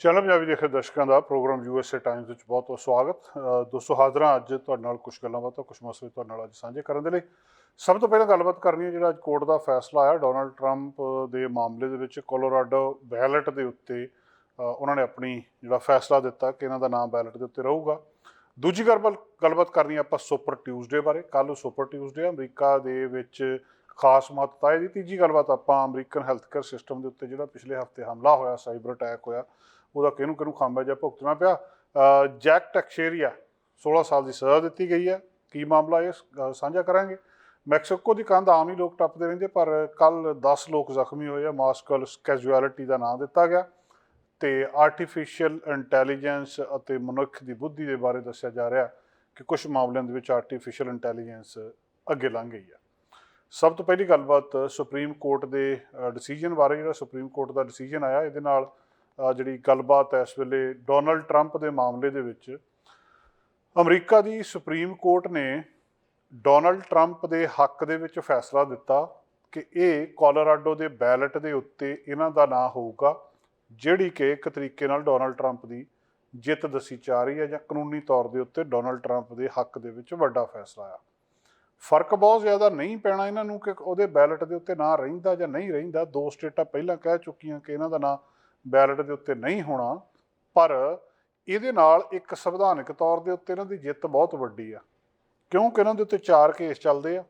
Channel Punjabi ਦੇਖੇ ਦਰਸ਼ਕਾਂ ਦਾ programme USA Times ਵਿੱਚ ਬਹੁਤ ਬਹੁਤ ਸਵਾਗਤ ਦੋਸਤੋ, ਹਾਜ਼ਰਾਂ ਅੱਜ ਤੁਹਾਡੇ ਨਾਲ ਕੁਝ ਗੱਲਾਂ ਬਾਤਾਂ ਕੁਝ ਮਸਲੇ ਤੁਹਾਡੇ ਨਾਲ ਅੱਜ ਸਾਂਝੇ ਕਰਨ ਦੇ ਲਈ। ਸਭ ਤੋਂ ਪਹਿਲਾਂ ਗੱਲਬਾਤ ਕਰਨੀ ਹੈ ਜਿਹੜਾ ਅੱਜ ਕੋਰਟ ਦਾ ਫੈਸਲਾ ਆਇਆ, ਡੋਨਲਡ ਟਰੰਪ ਦੇ ਮਾਮਲੇ ਦੇ ਵਿੱਚ ਕੋਲੋਰਾਡੋ ਬੈਲਟ ਦੇ ਉੱਤੇ ਉਹਨਾਂ ਨੇ ਆਪਣੀ ਜਿਹੜਾ ਫੈਸਲਾ ਦਿੱਤਾ ਕਿ ਇਹਨਾਂ ਦਾ ਨਾਮ ਬੈਲਟ ਦੇ ਉੱਤੇ ਰਹੂਗਾ। ਦੂਜੀ ਗੱਲਬਾਤ ਗੱਲਬਾਤ ਕਰਨੀ ਆਪਾਂ ਸੁਪਰ ਟਿਊਜ਼ਡੇ ਬਾਰੇ। ਕੱਲ੍ਹ ਸੁਪਰ ਟਿਊਜ਼ਡੇ ਅਮਰੀਕਾ ਦੇ ਵਿੱਚ ਖਾਸ ਮਹੱਤਤਾ ਹੈ ਇਹਦੀ। ਤੀਜੀ ਗੱਲਬਾਤ ਆਪਾਂ ਅਮਰੀਕਨ ਹੈਲਥ ਕੇਅਰ ਸਿਸਟਮ ਦੇ ਉੱਤੇ ਜਿਹੜਾ ਪਿਛਲੇ ਹਫ਼ਤੇ ਹਮਲਾ ਹੋਇਆ, ਸਾਈਬਰ ਅਟੈਕ ਹੋਇਆ ਉਹਦਾ ਕਿਹਨੂੰ ਕਿਹਨੂੰ ਖਾਮਾ ਜਿਹਾ ਭੁਗਤਣਾ ਪਿਆ। ਜੈਕ ਟੈਕਸ਼ੇਰੀਆ 16 ਸਾਲ ਦੀ ਸਜ਼ਾ ਦਿੱਤੀ ਗਈ ਹੈ। ਕੀ ਮਾਮਲਾ ਇਹ ਸਾਂਝਾ ਕਰਾਂਗੇ? ਮੈਕਸੀਕੋ ਦੀ ਕੰਧ ਆਮ ਹੀ ਲੋਕ ਟੱਪਦੇ ਰਹਿੰਦੇ, ਪਰ ਕੱਲ 10 ਲੋਕ ਜ਼ਖਮੀ ਹੋਏ ਆ। ਮਾਸਕਲ ਕੈਜੂਅਲਿਟੀ ਦਾ ਨਾਮ ਦਿੱਤਾ ਗਿਆ। ਤੇ ਆਰਟੀਫੀਸ਼ੀਅਲ ਇੰਟੈਲੀਜੈਂਸ ਅਤੇ ਮਨੁੱਖ ਦੀ ਬੁੱਧੀ ਦੇ ਬਾਰੇ ਦੱਸਿਆ ਜਾ ਰਿਹਾ ਕਿ ਕੁਝ ਮਾਮਲਿਆਂ ਦੇ ਵਿੱਚ ਆਰਟੀਫੀਸ਼ੀਅਲ ਇੰਟੈਲੀਜੈਂਸ ਅੱਗੇ ਲੰਘ ਗਈ ਹੈ। ਸਭ ਤੋਂ ਪਹਿਲੀ ਗੱਲਬਾਤ ਸੁਪਰੀਮ ਕੋਰਟ ਦੇ ਡਿਸੀਜਨ ਬਾਰੇ ਜਿਹੜਾ ਸੁਪਰੀਮ ਕੋਰਟ ਦਾ ਡਿਸੀਜਨ ਆਇਆ, ਇਹਦੇ ਨਾਲ ਜਿਹੜੀ ਗੱਲਬਾਤ ਹੈ ਇਸ ਵੇਲੇ ਡੋਨਲਡ ਟਰੰਪ ਦੇ ਮਾਮਲੇ ਦੇ ਵਿੱਚ, ਅਮਰੀਕਾ ਦੀ ਸੁਪਰੀਮ ਕੋਰਟ ਨੇ ਡੋਨਲਡ ਟਰੰਪ ਦੇ ਹੱਕ ਦੇ ਵਿੱਚ ਫੈਸਲਾ ਦਿੱਤਾ ਕਿ ਇਹ ਕੋਲੋਰਾਡੋ ਦੇ ਬੈਲਟ ਦੇ ਉੱਤੇ ਇਹਨਾਂ ਦਾ ਨਾਂ ਹੋਊਗਾ, ਜਿਹੜੀ ਕਿ ਇੱਕ ਤਰੀਕੇ ਨਾਲ ਡੋਨਲਡ ਟਰੰਪ ਦੀ ਜਿੱਤ ਦੱਸੀ ਜਾ ਰਹੀ ਹੈ ਜਾਂ ਕਾਨੂੰਨੀ ਤੌਰ ਦੇ ਉੱਤੇ ਡੋਨਲਡ ਟਰੰਪ ਦੇ ਹੱਕ ਦੇ ਵਿੱਚ ਵੱਡਾ ਫੈਸਲਾ ਆ। ਫ਼ਰਕ ਬਹੁਤ ਜ਼ਿਆਦਾ ਨਹੀਂ ਪੈਣਾ ਇਹਨਾਂ ਨੂੰ ਕਿ ਉਹਦੇ ਬੈਲਟ ਦੇ ਉੱਤੇ ਨਾਂ ਰਹਿੰਦਾ ਜਾਂ ਨਹੀਂ ਰਹਿੰਦਾ, ਦੋ ਸਟੇਟਾਂ ਪਹਿਲਾਂ ਕਹਿ ਚੁੱਕੀਆਂ ਕਿ ਇਹਨਾਂ ਦਾ ਨਾਂ ਬੈਲਟ ਦੇ ਉੱਤੇ ਨਹੀਂ ਹੋਣਾ, ਪਰ ਇਹਦੇ ਨਾਲ ਇੱਕ ਸੰਵਿਧਾਨਕ ਤੌਰ ਦੇ ਉੱਤੇ ਇਹਨਾਂ ਦੀ ਜਿੱਤ ਬਹੁਤ ਵੱਡੀ ਆ। ਕਿਉਂਕਿ ਇਹਨਾਂ ਦੇ ਉੱਤੇ ਚਾਰ ਕੇਸ ਚੱਲਦੇ ਆ।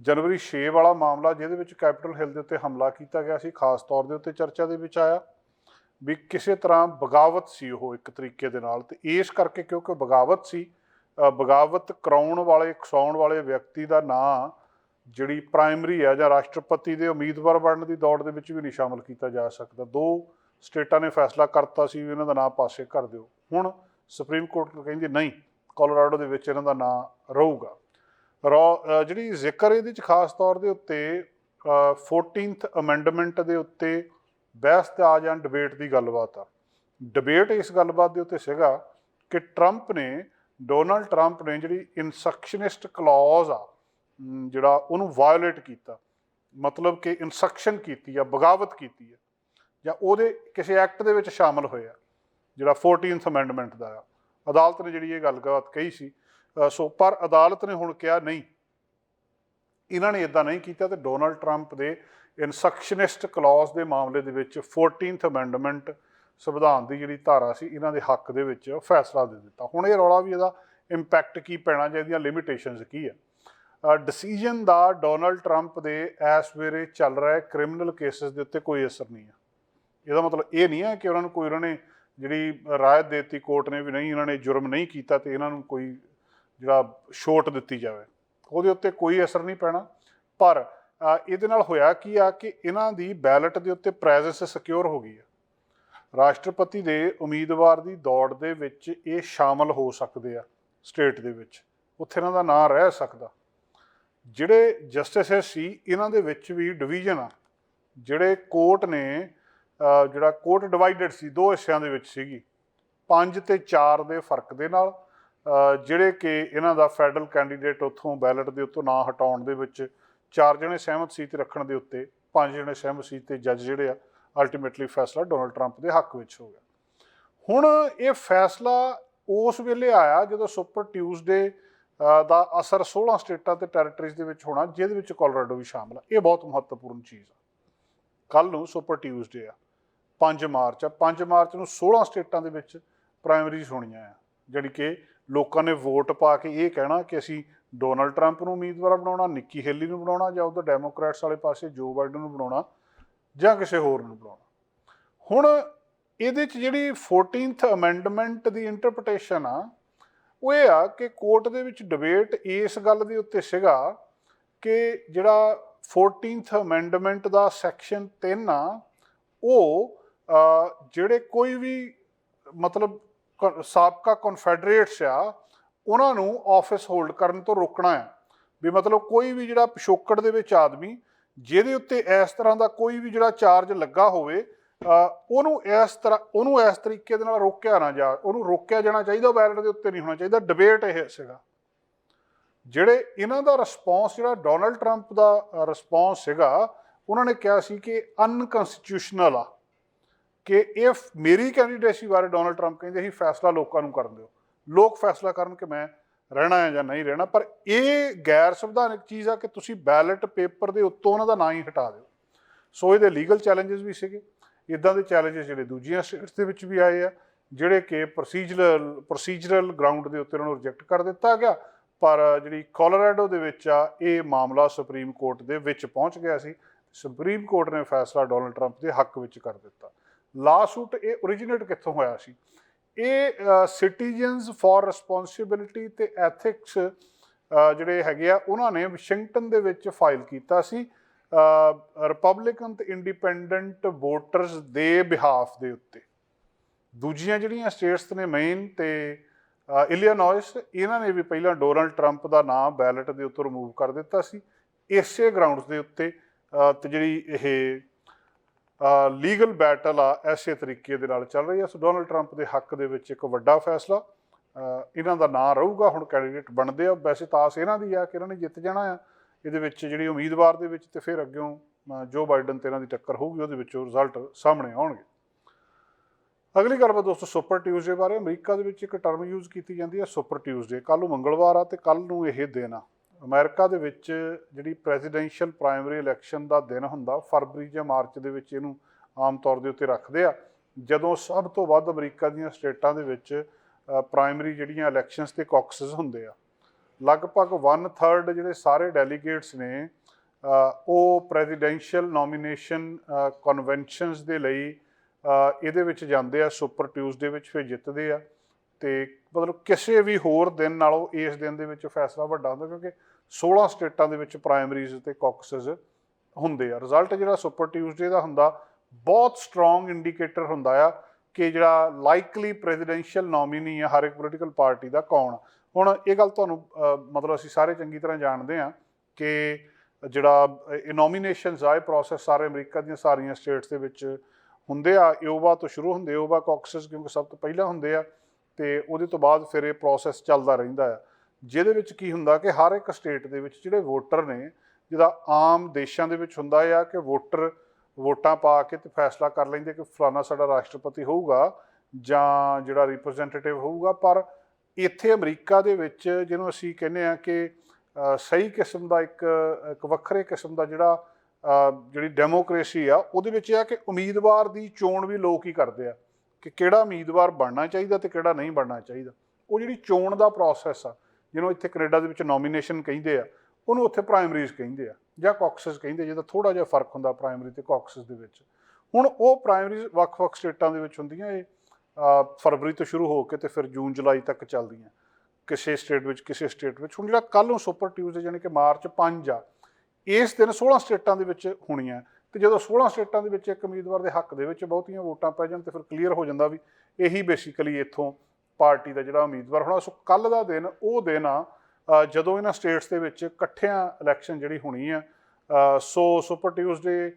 ਜਨਵਰੀ 6 ਵਾਲਾ ਮਾਮਲਾ, ਜਿਹਦੇ ਵਿੱਚ ਕੈਪੀਟਲ ਹਿਲ ਦੇ ਉੱਤੇ ਹਮਲਾ ਕੀਤਾ ਗਿਆ ਸੀ, ਖਾਸ ਤੌਰ ਦੇ ਉੱਤੇ ਚਰਚਾ ਦੇ ਵਿੱਚ ਆਇਆ। ਵੀ ਕਿਸੇ ਤਰ੍ਹਾਂ ਬਗਾਵਤ ਸੀ ਉਹ ਇੱਕ ਤਰੀਕੇ ਦੇ ਨਾਲ, ਤੇ ਇਸ ਕਰਕੇ ਕਿਉਂਕਿ ਬਗਾਵਤ ਸੀ ਬਗਾਵਤ ਕਰਾਉਣ ਵਾਲੇ ਉਕਸਾਉਣ ਵਾਲੇ ਵਿਅਕਤੀ ਦਾ ਨਾਂ ਜਿਹੜੀ ਪ੍ਰਾਇਮਰੀ ਹੈ ਜਾਂ ਰਾਸ਼ਟਰਪਤੀ ਦੇ ਉਮੀਦਵਾਰ ਬਣਨ ਦੀ ਦੌੜ ਦੇ ਵਿੱਚ ਵੀ ਨਹੀਂ ਸ਼ਾਮਲ ਕੀਤਾ ਜਾ ਸਕਦਾ। ਦੋ ਸਟੇਟਾਂ ਨੇ ਫੈਸਲਾ ਕਰਤਾ ਸੀ ਵੀ ਇਹਨਾਂ ਦਾ ਨਾਂ ਪਾਸੇ ਕਰ ਦਿਓ। ਹੁਣ ਸੁਪਰੀਮ ਕੋਰਟ ਕਹਿੰਦੀ ਨਹੀਂ ਕੋਲੋਰਾਡੋ ਦੇ ਵਿੱਚ ਇਹਨਾਂ ਦਾ ਨਾਂ ਰਹੂਗਾ। ਰੋ- ਜਿਹੜੀ ਜ਼ਿਕਰ ਇਹਦੇ ਚ ਖਾਸ ਤੌਰ ਦੇ ਉੱਤੇ ਅ, 14th ਅਮੈਂਡਮੈਂਟ ਦੇ ਉੱਤੇ ਬਹਿਸ ਤੇ ਆ ਜਾਂ ਡਿਬੇਟ ਦੀ ਗੱਲਬਾਤ ਆ। ਡਿਬੇਟ ਇਸ ਗੱਲਬਾਤ ਦੇ ਉੱਤੇ ਸੀਗਾ ਕਿ ਟਰੰਪ ਨੇ ਡੋਨਲਡ ਟਰੰਪ ਨੇ ਜਿਹੜੀ ਇਨਸੈਕਸ਼ਨਿਸਟ ਕਲੌਜ਼ ਆ ਜਿਹੜਾ ਉਹਨੂੰ ਵਾਇਓਲੇਟ ਕੀਤਾ। ਮਤਲਬ ਕਿ ਇਨਸਕਸ਼ਨ ਕੀਤੀ ਆ ਬਗਾਵਤ ਕੀਤੀ ਆ। ਜਾਂ ਉਹਦੇ ਕਿਸੇ ਐਕਟ ਦੇ ਵਿੱਚ ਸ਼ਾਮਲ ਆ, ਜਿਹੜਾ 14th ਅਮੈਂਡਮੈਂਟ ਦਾ ਆ। ਅਦਾਲਤ ਨੇ ਜਿਹੜੀ ਇਹ ਗੱਲਬਾਤ ਕਹੀ ਸੀ ਸੋ ਪਰ ਅਦਾਲਤ ਨੇ ਹੁਣ ਕਿਹਾ ਨਹੀਂ। ਇਹਨਾਂ ਨੇ ਇਦਾਂ ਨਹੀਂ ਕੀਤਾ ਤੇ ਡੋਨਲਡ ਟਰੰਪ ਦੇ ਇਨਸਕਸ਼ਨਿਸਟ ਕਲੌਜ਼ ਦੇ ਮਾਮਲੇ ਦੇ ਵਿੱਚ 14th ਅਮੈਂਡਮੈਂਟ ਸੰਵਿਧਾਨ ਦੀ ਜਿਹੜੀ ਧਾਰਾ ਸੀ, ਇਹਨਾਂ ਦੇ ਹੱਕ ਦੇ ਵਿੱਚ ਫੈਸਲਾ ਦੇ ਦਿੱਤਾ। ਹੁਣ ਇਹ ਰੌਲਾ ਵੀ ਇਹਦਾ ਇੰਪੈਕਟ ਕੀ ਪੈਣਾ ਜਾਂ ਇਹਦੀਆਂ ਲਿਮਿਟੇਸ਼ਨਸ ਕੀ ਆ। ਡਿਸੀਜਨ ਦਾ ਡੋਨਲਡ ਟਰੰਪ ਦੇ ਇਸ ਵੇਲੇ ਚੱਲ ਰਿਹਾ ਕ੍ਰਿਮੀਨਲ ਕੇਸਸ ਦੇ ਉੱਤੇ ਕੋਈ ਅਸਰ ਨਹੀਂ ਆ। ਇਹਦਾ ਮਤਲਬ ਇਹ ਨਹੀਂ ਹੈ ਕਿ ਉਹਨਾਂ ਨੂੰ ਕੋਈ ਉਹਨਾਂ ਨੇ ਜਿਹੜੀ ਰਾਇਤ ਦੇਤੀ ਕੋਰਟ ਨੇ ਵੀ ਨਹੀਂ, ਇਹਨਾਂ ਨੇ ਜੁਰਮ ਨਹੀਂ ਕੀਤਾ ਤੇ ਇਹਨਾਂ ਨੂੰ ਕੋਈ ਜਿਹੜਾ ਛੋਟ ਦਿੱਤੀ ਜਾਵੇ। ਉਹਦੇ ਉੱਤੇ ਕੋਈ ਅਸਰ ਨਹੀਂ ਪੈਣਾ। ਪਰ ਇਹਦੇ ਨਾਲ ਹੋਇਆ ਕੀ ਆ ਕਿ ਇਹਨਾਂ ਦੀ ਬੈਲਟ ਦੇ ਉੱਤੇ ਪ੍ਰੈਜ਼ੈਂਸ ਸਿਕਿਉਰ ਹੋ ਗਈ ਹੈ ਰਾਸ਼ਟਰਪਤੀ ਦੇ ਉਮੀਦਵਾਰ ਦੀ ਦੌੜ ਦੇ ਵਿੱਚ ਇਹ ਸ਼ਾਮਲ ਹੋ ਸਕਦੇ ਆ ਸਟੇਟ ਦੇ ਵਿੱਚ। ਉੱਥੇ ਇਹਨਾਂ ਦਾ ਨਾਂ ਰਹਿ ਸਕਦਾ। ਜਿਹੜੇ ਜਸਟਿਸ ਸੀ, ਇਹਨਾਂ ਦੇ ਵਿੱਚ ਵੀ ਡਿਵੀਜ਼ਨ ਆ। ਜਿਹੜੇ ਕੋਰਟ ਨੇ ਜਿਹੜਾ ਕੋਰਟ ਡਿਵਾਈਡਡ ਸੀ, ਦੋ ਹਿੱਸਿਆਂ ਦੇ ਵਿੱਚ ਸੀਗੀ। 5 ਤੇ 4 ਦੇ ਫ਼ਰਕ ਦੇ ਨਾਲ ਜਿਹੜੇ ਕਿ ਇਹਨਾਂ ਦਾ ਫੈਡਰਲ ਕੈਂਡੀਡੇਟ ਉੱਥੋਂ ਬੈਲਟ ਦੇ ਉੱਤੋਂ ਨਾ ਹਟਾਉਣ ਦੇ ਵਿੱਚ ਚਾਰ ਜਣੇ ਸਹਿਮਤ ਸੀ ਤੇ ਰੱਖਣ ਦੇ ਉੱਤੇ, ਪੰਜ ਜਣੇ ਸਹਿਮਤ ਸੀ ਤੇ ਜੱਜ ਜਿਹੜੇ ਆ ਅਲਟੀਮੇਟਲੀ ਫੈਸਲਾ ਡੋਨਲਡ ਟਰੰਪ ਦੇ ਹੱਕ ਵਿੱਚ ਹੋ ਗਿਆ। ਹੁਣ ਇਹ ਫੈਸਲਾ ਉਸ ਵੇਲੇ ਆਇਆ ਜਦੋਂ ਸੁਪਰ ਟਿਊਜ਼ਡੇ ਦਾ ਅਸਰ 16 ਸਟੇਟਾਂ ਤੇ ਟੈਰੀਟਰੀਜ਼ ਦੇ ਵਿੱਚ ਹੋਣਾ, ਜਿਹਦੇ ਵਿੱਚ ਕੋਲੋਰਾਡੋ ਵੀ ਸ਼ਾਮਲ ਆ। ਇਹ ਬਹੁਤ ਮਹੱਤਵਪੂਰਨ ਚੀਜ਼ ਆ। ਕੱਲ ਨੂੰ ਸੁਪਰ ਟਿਊਜ਼ਡੇ ਆ। 5 ਮਾਰਚ ਆ। 5 ਮਾਰਚ ਨੂੰ 16 ਸਟੇਟਾਂ ਦੇ ਵਿੱਚ ਪ੍ਰਾਇਮਰੀਜ਼ ਹੋਣੀਆਂ ਆ। ਜਿਹੜੀ ਕਿ ਲੋਕਾਂ ਨੇ ਵੋਟ ਪਾ ਕੇ ਇਹ ਕਹਿਣਾ ਕਿ ਅਸੀਂ ਡੋਨਲਡ ਟਰੰਪ ਨੂੰ ਉਮੀਦਵਾਰ ਬਣਾਉਣਾ ਨਿੱਕੀ ਹੇਲੀ ਨੂੰ ਬਣਾਉਣਾ ਜਾਂ ਉਧਰ ਡੈਮੋਕ੍ਰੈਟਸ ਵਾਲੇ ਪਾਸੇ ਜੋ ਬਾਈਡਨ ਨੂੰ ਬਣਾਉਣਾ ਜਾਂ ਕਿਸੇ ਹੋਰ ਨੂੰ ਬਣਾਉਣਾ। ਹੁਣ ਇਹਦੇ ਚ ਜਿਹੜੀ 14th ਅਮੈਂਡਮੈਂਟ ਦੀ ਇੰਟਰਪ੍ਰੀਟੇਸ਼ਨ ਆ, ਉਹ ਇਹ ਆ ਕਿ ਕੋਰਟ ਦੇ ਵਿੱਚ ਡਿਬੇਟ ਇਸ ਗੱਲ ਦੇ ਉੱਤੇ ਸੀਗਾ ਕਿ ਜਿਹੜਾ 14th ਅਮੈਂਡਮੈਂਟ ਦਾ ਸੈਕਸ਼ਨ 3 ਆ, ਉਹ ਜਿਹੜੇ ਕੋਈ ਵੀ ਮਤਲਬ ਕ- ਸਾਬਕਾ ਕਨਫੈਡਰੇਟਸ ਆ, ਉਹਨਾਂ ਨੂੰ ਆਫਿਸ ਹੋਲਡ ਕਰਨ ਤੋਂ ਰੋਕਣਾ ਹੈ। ਵੀ ਮਤਲਬ ਕੋਈ ਵੀ ਜਿਹੜਾ ਪਿਛੋਕੜ ਦੇ ਵਿੱਚ ਆਦਮੀ, ਜਿਹਦੇ ਉੱਤੇ ਇਸ ਤਰ੍ਹਾਂ ਦਾ ਕੋਈ ਵੀ ਜਿਹੜਾ ਚਾਰਜ ਲੱਗਾ ਹੋਵੇ ਉਹਨੂੰ ਇਸ ਤਰ੍ਹਾਂ, ਉਹਨੂੰ ਇਸ ਤਰੀਕੇ ਦੇ ਨਾਲ ਰੋਕਿਆ ਨਾ ਜਾ, ਉਹਨੂੰ ਰੋਕਿਆ ਜਾਣਾ ਚਾਹੀਦਾ ਬੈਲਟ ਦੇ ਉੱਤੇ ਨਹੀਂ ਹੋਣਾ ਚਾਹੀਦਾ। ਡਿਬੇਟ ਇਹ ਸੀਗਾ। ਜਿਹੜੇ ਇਹਨਾਂ ਦਾ ਰਿਸਪੌਂਸ ਜਿਹੜਾ ਡੋਨਲਡ ਟਰੰਪ ਦਾ ਰਿਸਪੌਂਸ ਸੀਗਾ, ਉਹਨਾਂ ਨੇ ਕਿਹਾ ਸੀ ਕਿ ਅਨਕਨਸਟੀਟਿਊਸ਼ਨਲ ਆ। ਕਿ ਇਹ ਮੇਰੀ ਕੈਂਡੀਡੇਸੀ ਬਾਰੇ ਡੋਨਲਡ ਟਰੰਪ ਕਹਿੰਦੇ ਸੀ, ਫੈਸਲਾ ਲੋਕਾਂ ਨੂੰ ਕਰਨ ਦਿਓ। ਲੋਕ ਫੈਸਲਾ ਕਰਨ ਕਿ ਮੈਂ ਰਹਿਣਾ ਹੈ ਜਾਂ ਨਹੀਂ ਰਹਿਣਾ, ਪਰ ਇਹ ਗੈਰ ਸੰਵਿਧਾਨਕ ਚੀਜ਼ ਆ ਕਿ ਤੁਸੀਂ ਬੈਲਟ ਪੇਪਰ ਦੇ ਉੱਤੋਂ ਉਹਨਾਂ ਦਾ ਨਾਂ ਹੀ ਹਟਾ ਦਿਓ। ਸੋ ਇਹਦੇ ਲੀਗਲ ਚੈਲੰਜਸ ਵੀ ਸੀਗੇ ਇਦਾਂ ਦੇ ਚੈਲੰਜਸ ਜਿਹੜੇ ਦੂਜੀਆਂ ਸਟੇਟਸ ਦੇ ਵਿੱਚ ਵੀ ਆਏ ਆ, ਜਿਹੜੇ ਕਿ ਪ੍ਰੋਸੀਜਰਲ ਪ੍ਰੋਸੀਜਰਲ ਗਰਾਊਂਡ ਦੇ ਉੱਤੇ ਉਹਨਾਂ ਨੂੰ ਰਿਜੈਕਟ ਕਰ ਦਿੱਤਾ ਗਿਆ, ਪਰ ਜਿਹੜੀ ਕੋਲੋਰਾਡੋ ਦੇ ਵਿੱਚ ਆ, ਇਹ ਮਾਮਲਾ ਸੁਪਰੀਮ ਕੋਰਟ ਦੇ ਵਿੱਚ ਪਹੁੰਚ ਗਿਆ ਸੀ। ਸੁਪਰੀਮ ਕੋਰਟ ਨੇ ਫੈਸਲਾ ਡੋਨਲਡ ਟਰੰਪ ਦੇ ਹੱਕ ਵਿੱਚ ਕਰ ਦਿੱਤਾ। ਲਾਸੂਟ ਇਹ ਓਰੀਜਿਨੇਟ ਕਿੱਥੋਂ ਹੋਇਆ ਸੀ? ਇਹ ਸਿਟੀਜ਼ਨਸ ਫਾਰ ਰਿਸਪੌਂਸਿਬਿਲਿਟੀ ਤੇ ਐਥਿਕਸ ਜਿਹੜੇ ਹੈਗੇ ਆ ਉਹਨਾਂ ਨੇ ਵਾਸ਼ਿੰਗਟਨ ਦੇ ਵਿੱਚ ਫਾਈਲ ਕੀਤਾ ਸੀ ਰਿਪਬਲਿਕਨ ਤੇ ਇੰਡੀਪੈਂਡੈਂਟ ਵੋਟਰਸ ਦੇ ਬਿਹਾਫ ਦੇ ਉੱਤੇ। ਦੂਜੀਆਂ ਜਿਹੜੀਆਂ ਸਟੇਟਸ ਨੇ ਮੇਨ ਤੇ ਇਲੀਨੋਇਸ ਇਹਨਾਂ ਨੇ ਵੀ ਪਹਿਲਾਂ ਡੋਨਲਡ ਟਰੰਪ ਦਾ ਨਾਮ ਬੈਲਟ ਦੇ ਉੱਤੇ ਰਿਮੂਵ ਕਰ ਦਿੱਤਾ ਸੀ ਇਸੇ ਗਰਾਊਂਡਸ ਦੇ ਉੱਤੇ ਅ, ਤੇ ਜਿਹੜੀ ਇਹ ਲੀਗਲ ਬੈਟਲ ਆ ਐਸੇ ਤਰੀਕੇ ਦੇ ਨਾਲ ਚੱਲ ਰਹੀ ਹੈ। ਸੋ ਡੋਨਲਡ ਟਰੰਪ ਦੇ ਹੱਕ ਦੇ ਵਿੱਚ ਇੱਕ ਵੱਡਾ ਫੈਸਲਾ ਇਹਨਾਂ ਦਾ ਨਾਂ ਰਹੂਗਾ, ਹੁਣ ਕੈਂਡੀਡੇਟ ਬਣਦੇ ਆ। ਵੈਸੇ ਤਾਸ ਇਹਨਾਂ ਦੀ ਆ ਕਿ ਇਹਨਾਂ ਨੇ ਜਿੱਤ ਜਾਣਾ ਆ। ਇਹਦੇ ਵਿੱਚ ਜਿਹੜੀ ਉਮੀਦਵਾਰ ਦੇ ਵਿੱਚ ਤੇ ਫਿਰ ਅੱਗਿਓਂ ਜੋ ਬਾਈਡਨ ਤੇ ਇਹਨਾਂ ਦੀ ਟੱਕਰ ਹੋਊਗੀ, ਉਹਦੇ ਵਿੱਚੋਂ ਰਿਜ਼ਲਟ ਸਾਹਮਣੇ ਆਉਣਗੇ। ਅਗਲੀ ਗੱਲਬਾਤ ਦੋਸਤੋ ਸੁਪਰ ਟਿਊਜ਼ਡੇ ਬਾਰੇ, ਅਮਰੀਕਾ ਦੇ ਵਿੱਚ ਇੱਕ ਟਰਮ ਯੂਜ਼ ਕੀਤੀ ਜਾਂਦੀ ਹੈ ਸੁਪਰ ਟਿਊਜ਼ਡੇ ਕੱਲ ਨੂੰ ਮੰਗਲਵਾਰ ਆ ਤੇ ਕੱਲ ਨੂੰ ਇਹ ਦਿਨ ਆ। ਅਮਰੀਕਾ ਦੇ ਵਿੱਚ ਜਿਹੜੀ ਪ੍ਰੈਜ਼ੀਡੈਂਸ਼ੀਅਲ ਪ੍ਰਾਇਮਰੀ ਇਲੈਕਸ਼ਨ ਦਾ ਦਿਨ ਹੁੰਦਾ, ਫਰਵਰੀ ਜਾਂ ਮਾਰਚ ਦੇ ਵਿੱਚ ਇਹਨੂੰ ਆਮ ਤੌਰ ਦੇ ਉੱਤੇ ਰੱਖਦੇ ਆ। ਜਦੋਂ ਸਭ ਤੋਂ ਵੱਧ ਅਮਰੀਕਾ ਦੀਆਂ ਸਟੇਟਾਂ ਦੇ ਵਿੱਚ ਪ੍ਰਾਇਮਰੀ ਜਿਹੜੀਆਂ ਇਲੈਕਸ਼ਨਸ ਤੇ ਕਾਕਸਸ ਹੁੰਦੇ ਆ, ਲਗਭਗ 1/3 ਜਿਹੜੇ ਸਾਰੇ ਡੈਲੀਗੇਟਸ ਨੇ ਉਹ ਪ੍ਰੈਜ਼ੀਡੈਂਸ਼ੀਅਲ ਨੋਮੀਨੇਸ਼ਨ ਕਨਵੈਨਸ਼ਨਸ ਦੇ ਲਈ ਇਹਦੇ ਵਿੱਚ ਜਾਂਦੇ ਆ ਸੁਪਰ ਟਿਊਜ਼ਡੇ ਵਿੱਚ ਫਿਰ ਜਿੱਤਦੇ ਆ। ਤੇ ਮਤਲਬ ਕਿਸੇ ਵੀ ਹੋਰ ਦਿਨ ਨਾਲੋਂ ਇਸ ਦਿਨ ਦੇ ਵਿੱਚ ਫੈਸਲਾ ਵੱਡਾ ਹੁੰਦਾ ਕਿਉਂਕਿ 16 ਸਟੇਟਾਂ ਦੇ ਵਿੱਚ ਪ੍ਰਾਇਮਰੀਜ਼ ਤੇ ਕਾਕਸਸ ਹੁੰਦੇ ਆ। ਰਿਜ਼ਲਟ ਜਿਹੜਾ ਸੁਪਰ ਟਿਊਜ਼ਡੇ ਦਾ ਹੁੰਦਾ, ਬਹੁਤ ਸਟਰੋਂਗ ਇੰਡੀਕੇਟਰ ਹੁੰਦਾ ਆ ਕਿ ਜਿਹੜਾ ਲਾਈਕਲੀ ਪ੍ਰੈਜ਼ੀਡੈਂਸ਼ੀਅਲ ਨੋਮੀਨੀ ਆ, ਹਰ ਇੱਕ ਪੋਲੀਟੀਕਲ ਪਾਰਟੀ ਦਾ ਕੌਣ ਹੁਣ ਇਹ ਗੱਲ ਤੁਹਾਨੂੰ ਮਤਲਬ ਅਸੀਂ ਸਾਰੇ ਚੰਗੀ ਤਰ੍ਹਾਂ ਜਾਣਦੇ ਆ ਕਿ ਜਿਹੜਾ, ਇਹ ਨੋਮੀਨੇਸ਼ਨਸ ਆ, ਇਹ ਪ੍ਰੋਸੈਸ ਸਾਰੇ ਅਮਰੀਕਾ ਦੀਆਂ ਸਾਰੀਆਂ ਸਟੇਟਸ ਦੇ ਵਿੱਚ ਹੁੰਦੇ ਆ। ਇਓਵਾ ਤੋਂ ਸ਼ੁਰੂ ਹੁੰਦੇ ਇਓਵਾ ਕਾਕਸਸ ਕਿਉਂਕਿ ਸਭ ਤੋਂ ਪਹਿਲਾਂ ਹੁੰਦੇ ਆ। ਤੇ ਉਹਦੇ ਤੋਂ ਬਾਅਦ ਫਿਰ ਇਹ ਪ੍ਰੋਸੈਸ ਚੱਲਦਾ ਰਹਿੰਦਾ ਆ ਜਿਹਦੇ ਵਿੱਚ ਕੀ ਹੁੰਦਾ ਕਿ ਹਰ ਇੱਕ ਸਟੇਟ ਦੇ ਵਿੱਚ ਜਿਹੜੇ ਵੋਟਰ ਨੇ, ਜਿਹਦਾ ਆਮ ਦੇਸ਼ਾਂ ਦੇ ਵਿੱਚ ਹੁੰਦਾ ਆ ਕਿ ਵੋਟਰ ਵੋਟਾਂ ਪਾ ਕੇ ਤੇ ਫੈਸਲਾ ਕਰ ਲੈਂਦੇ ਕਿ ਫਲਾਣਾ ਸਾਡਾ ਰਾਸ਼ਟਰਪਤੀ ਹੋਊਗਾ ਜਾਂ ਜਿਹੜਾ ਰਿਪਰੈਜ਼ੈਂਟੇਟਿਵ ਹੋਊਗਾ। ਪਰ ਇੱਥੇ ਅਮਰੀਕਾ ਦੇ ਵਿੱਚ ਜਿਹਨੂੰ ਅਸੀਂ ਕਹਿੰਦੇ ਆ ਕਿ ਸਹੀ ਕਿਸਮ ਦਾ ਇੱਕ ਇੱਕ ਵੱਖਰੇ ਕਿਸਮ ਦਾ ਜਿਹੜਾ ਜਿਹੜੀ ਡੈਮੋਕ੍ਰੇਸੀ ਆ, ਉਹਦੇ ਵਿੱਚ ਇਹ ਆ ਕਿ ਉਮੀਦਵਾਰ ਦੀ ਚੋਣ ਵੀ ਲੋਕ ਹੀ ਕਰਦੇ ਆ। ਕਿ ਕਿਹੜਾ ਉਮੀਦਵਾਰ ਬਣਨਾ ਚਾਹੀਦਾ ਤੇ ਕਿਹੜਾ ਨਹੀਂ ਬਣਨਾ ਚਾਹੀਦਾ। ਉਹ ਜਿਹੜੀ ਚੋਣ ਦਾ ਪ੍ਰੋਸੈਸ ਆ, ਜਿਹਨੂੰ ਇੱਥੇ ਕੈਨੇਡਾ ਦੇ ਵਿੱਚ ਨੋਮੀਨੇਸ਼ਨ ਕਹਿੰਦੇ ਆ, ਉਹਨੂੰ ਉੱਥੇ ਪ੍ਰਾਇਮਰੀਜ਼ ਕਹਿੰਦੇ ਆ ਜਾਂ ਕਾਕਸਸ ਕਹਿੰਦੇ ਜਿਹਦਾ ਥੋੜਾ ਜਿਹਾ ਫ਼ਰਕ ਹੁੰਦਾ ਪ੍ਰਾਇਮਰੀ ਤੇ ਕਾਕਸਸ ਦੇ ਵਿੱਚ। ਹੁਣ ਉਹ ਪ੍ਰਾਇਮਰੀਜ਼ ਵੱਖ-ਵੱਖ ਸਟੇਟਾਂ ਦੇ ਵਿੱਚ ਹੁੰਦੀਆਂ ਇਹ ਫਰਵਰੀ ਤੋਂ ਸ਼ੁਰੂ ਹੋ ਕੇ ਤੇ ਫਿਰ ਜੂਨ, ਜੁਲਾਈ ਤੱਕ ਚੱਲਦੀਆਂ। ਕਿਸੇ ਸਟੇਟ ਵਿੱਚ, ਕਿਸੇ ਸਟੇਟ ਵਿੱਚ। ਹੁਣ ਜਿਹੜਾ ਕੱਲ ਨੂੰ ਸੁਪਰ ਟਿਊਜ਼ਡੇ ਯਾਨੀ ਕਿ ਮਾਰਚ 5 ਆ, ਇਸ ਦਿਨ 16 ਸਟੇਟਾਂ ਦੇ ਵਿੱਚ ਹੋਣੀਆਂ। ਤੇ ਜਦੋਂ 16 ਸਟੇਟਾਂ ਦੇ ਵਿੱਚ ਇੱਕ ਉਮੀਦਵਾਰ ਦੇ ਹੱਕ ਦੇ ਵਿੱਚ ਬਹੁਤੀਆਂ ਵੋਟਾਂ ਪੈ ਜਾਣ ਤੇ ਫਿਰ ਕਲੀਅਰ ਹੋ ਜਾਂਦਾ ਵੀ ਇਹੀ ਬੇਸਿਕਲੀ ਇੱਥੋਂ ਪਾਰਟੀ ਦਾ ਜਿਹੜਾ ਉਮੀਦਵਾਰ ਹੋਣਾ। ਸੋ ਕੱਲ ਦਾ ਦਿਨ, ਉਹ ਦਿਨ ਆ ਜਦੋਂ ਇਹਨਾਂ ਸਟੇਟਸ ਦੇ ਵਿੱਚ ਇਕੱਠਿਆਂ ਇਲੈਕਸ਼ਨ ਜਿਹੜੀ ਹੋਣੀ ਆ ਸੋ ਸੁਪਰ ਟਿਊਜ਼ਡੇ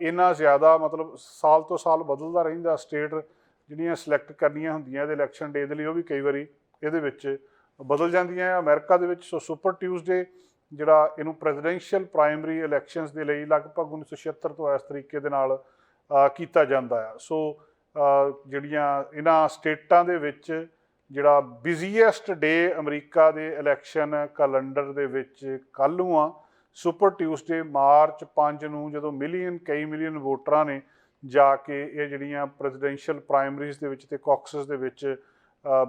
ਇੰਨਾ ਜ਼ਿਆਦਾ ਮਤਲਬ ਸਾਲ ਤੋਂ ਸਾਲ ਬਦਲਦਾ ਰਹਿੰਦਾ ਸਟੇਟ ਜਿਹੜੀਆਂ ਸਿਲੈਕਟ ਕਰਨੀਆਂ ਹੁੰਦੀਆਂ ਇਹਦੇ ਇਲੈਕਸ਼ਨ ਡੇ ਦੇ ਲਈ, ਉਹ ਵੀ ਕਈ ਵਾਰੀ ਇਹਦੇ ਵਿੱਚ ਬਦਲ ਜਾਂਦੀਆਂ ਆ। ਅਮਰੀਕਾ ਦੇ ਵਿੱਚ, ਸੋ ਸੁਪਰ ਟਿਊਜ਼ਡੇ ਜਿਹੜਾ ਇਹਨੂੰ ਪ੍ਰੈਜ਼ੀਡੈਂਸ਼ੀਅਲ ਪ੍ਰਾਇਮਰੀ ਇਲੈਕਸ਼ਨਸ ਦੇ ਲਈ ਲਗਭਗ 1976 ਤੋਂ ਇਸ ਤਰੀਕੇ ਦੇ ਨਾਲ ਕੀਤਾ ਜਾਂਦਾ ਆ। ਸੋ ਜਿਹੜੀਆਂ ਇਹਨਾਂ ਸਟੇਟਾਂ ਦੇ ਵਿੱਚ ਜਿਹੜਾ ਬਿਜ਼ੀਐਸਟ ਡੇ ਅਮਰੀਕਾ ਦੇ ਇਲੈਕਸ਼ਨ ਕੈਲੰਡਰ ਦੇ ਵਿੱਚ ਕੱਲ੍ਹ ਨੂੰ ਆ ਸੁਪਰ ਟਿਊਸਡੇ ਮਾਰਚ 5 ਨੂੰ ਜਦੋਂ ਮਿਲੀਅਨ ਕਈ ਮਿਲੀਅਨ ਵੋਟਰਾਂ ਨੇ ਜਾ ਕੇ ਇਹ ਜਿਹੜੀਆਂ ਪ੍ਰੈਜ਼ੀਡੈਂਸ਼ੀਅਲ ਪ੍ਰਾਇਮਰੀਜ਼ ਦੇ ਵਿੱਚ ਤੇ ਕਾਕਸਸ ਦੇ ਵਿੱਚ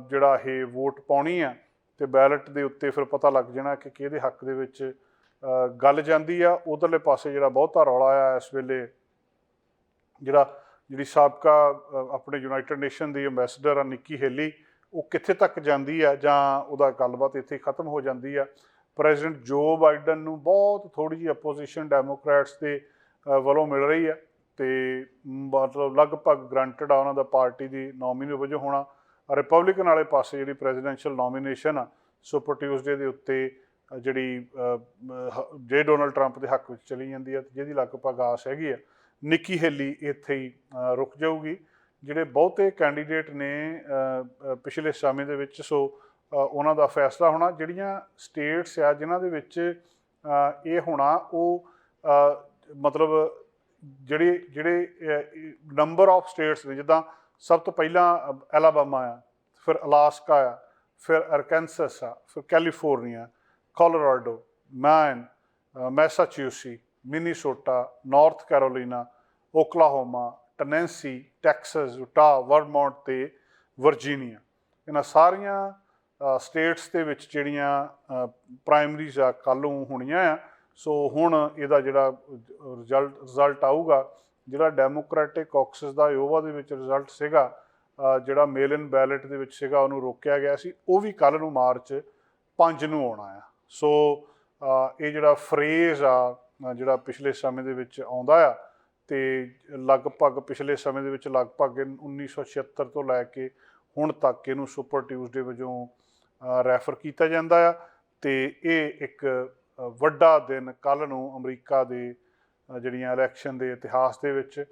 ਜਿਹੜਾ ਇਹ ਵੋਟ ਪਾਉਣੀ ਆ ਤੇ ਬੈਲਟ ਦੇ ਉੱਤੇ ਫਿਰ ਪਤਾ ਲੱਗ ਜਾਣਾ ਕਿ ਕਿਹਦੇ ਹੱਕ ਦੇ ਵਿੱਚ ਗੱਲ ਜਾਂਦੀ ਆ। ਉਧਰਲੇ ਪਾਸੇ ਜਿਹੜਾ ਬਹੁਤਾ ਰੌਲਾ ਆ ਇਸ ਵੇਲੇ, ਜਿਹੜਾ, ਜਿਹੜੀ ਸਾਬਕਾ ਆਪਣੇ ਯੂਨਾਈਟਿਡ ਨੇਸ਼ਨ ਦੀ ਐਮਬੈਸਡਰ ਆ ਨਿੱਕੀ ਹੇਲੀ, ਉਹ ਕਿੱਥੇ ਤੱਕ ਜਾਂਦੀ ਆ ਜਾਂ ਉਹਦਾ ਗੱਲਬਾਤ ਇੱਥੇ ਖਤਮ ਹੋ ਜਾਂਦੀ ਆ? ਪ੍ਰੈਜ਼ੀਡੈਂਟ ਜੋ ਬਾਈਡਨ ਨੂੰ ਬਹੁਤ ਥੋੜੀ ਜਿਹੀ ਅਪੋਜੀਸ਼ਨ ਡੈਮੋਕ੍ਰੈਟਸ ਦੇ ਵੱਲੋਂ ਮਿਲ ਰਹੀ ਆ ਤੇ, ਮਤਲਬ ਲਗਭਗ ਗਰੰਟਡ ਆ ਉਹਨਾਂ ਦਾ ਪਾਰਟੀ ਦੀ ਨੋਮੀਨੀ ਵਜੋਂ ਹੋਣਾ। ਰਿਪਬਲਿਕਨ ਵਾਲੇ ਪਾਸੇ ਜਿਹੜੀ ਪ੍ਰੈਜ਼ੀਡੈਂਸ਼ੀਅਲ ਨੋਮੀਨੇਸ਼ਨ ਆ ਸੁਪਰ ਟਿਊਜ਼ਡੇ ਦੇ ਉੱਤੇ ਜਿਹੜੀ ਜੇ ਡੋਨਲਡ ਟਰੰਪ ਦੇ ਹੱਕ ਵਿੱਚ ਚਲੀ ਜਾਂਦੀ ਹੈ ਤੇ ਜਿਹਦੀ ਲਗਭਗ ਆਸ ਹੈਗੀ ਆ ਨਿੱਕੀ ਹੇਲੀ ਇੱਥੇ ਹੀ ਰੁਕ ਜਾਊਗੀ। ਜਿਹੜੇ ਬਹੁਤੇ ਕੈਂਡੀਡੇਟ ਨੇ ਪਿਛਲੇ ਸਮੇਂ ਦੇ ਵਿੱਚ, ਸੋ ਉਹਨਾਂ ਦਾ ਫੈਸਲਾ ਹੋਣਾ, ਜਿਹੜੀਆਂ ਸਟੇਟਸ ਆ, ਜਿਨ੍ਹਾਂ ਦੇ ਵਿੱਚ ਇਹ ਹੋਣਾ, ਉਹ ਮਤਲਬ, ਜਿਹੜੇ ਜਿਹੜੇ ਨੰਬਰ ਆਫ ਸਟੇਟਸ ਨੇ, ਜਿੱਦਾਂ ਸਭ ਤੋਂ ਪਹਿਲਾਂ ਐਲਾਬਾਮਾ ਆ, ਫਿਰ ਅਲਾਸਕਾ ਆ, ਫਿਰ ਅਰਕੈਂਸਸ ਆ, ਫਿਰ California, Colorado, Maine Massachusetts, Minnesota, North Carolina, Oklahoma, Tennessee, Texas Utah Vermont ਤੇ ਵਰਜੀਨੀਆ। ਇਹਨਾਂ ਸਾਰੀਆਂ ਸਟੇਟਸ ਦੇ ਵਿੱਚ ਜਿਹੜੀਆਂ ਪ੍ਰਾਇਮਰੀਜ਼ ਆ, ਕੱਲ੍ਹ ਹੋਣੀਆਂ ਆ, ਸੋ ਹੁਣ ਇਹਦਾ ਜਿਹੜਾ ਰਿਜ਼ਲਟ ਰਿਜ਼ਲਟ ਆਊਗਾ ਜਿਹੜਾ ਡੈਮੋਕ੍ਰੈਟਿਕ ਕਾਕਸਸ ਦਾ ਯੋਵਾ ਦੇ ਵਿੱਚ ਰਿਜ਼ਲਟ ਸੀਗਾ ਜਿਹੜਾ ਮੇਲ ਇਨ ਬੈਲਟ ਦੇ ਵਿੱਚ ਸੀਗਾ, ਉਹਨੂੰ ਰੋਕਿਆ ਗਿਆ ਸੀ। ਉਹ ਵੀ ਕੱਲ ਨੂੰ ਮਾਰਚ 5 ਨੂੰ ਆਉਣਾ ਆ। ਸੋ ਇਹ ਜਿਹੜਾ ਫਰੇਜ਼ ਆ ਜਿਹੜਾ ਪਿਛਲੇ ਸਮੇਂ ਦੇ ਵਿੱਚ ਆਉਂਦਾ ਆ ਤੇ ਲਗਭਗ ਪਿਛਲੇ ਸਮੇਂ ਦੇ ਵਿੱਚ ਲਗਭਗ ਇਹ 1976 ਤੋਂ ਲੈ ਕੇ ਹੁਣ ਤੱਕ ਇਹਨੂੰ ਸੁਪਰ ਟਿਊਜ਼ਡੇ ਵਜੋਂ ਰੈਫਰ ਕੀਤਾ ਜਾਂਦਾ ਆ। ਤੇ ਇਹ ਇੱਕ ਵੱਡਾ ਦਿਨ ਕੱਲ ਨੂੰ ਅਮਰੀਕਾ ਦੇ ਜਿਹੜੀਆਂ ਇਲੈਕਸ਼ਨ ਦੇ ਇਤਿਹਾਸ ਦੇ ਵਿੱਚ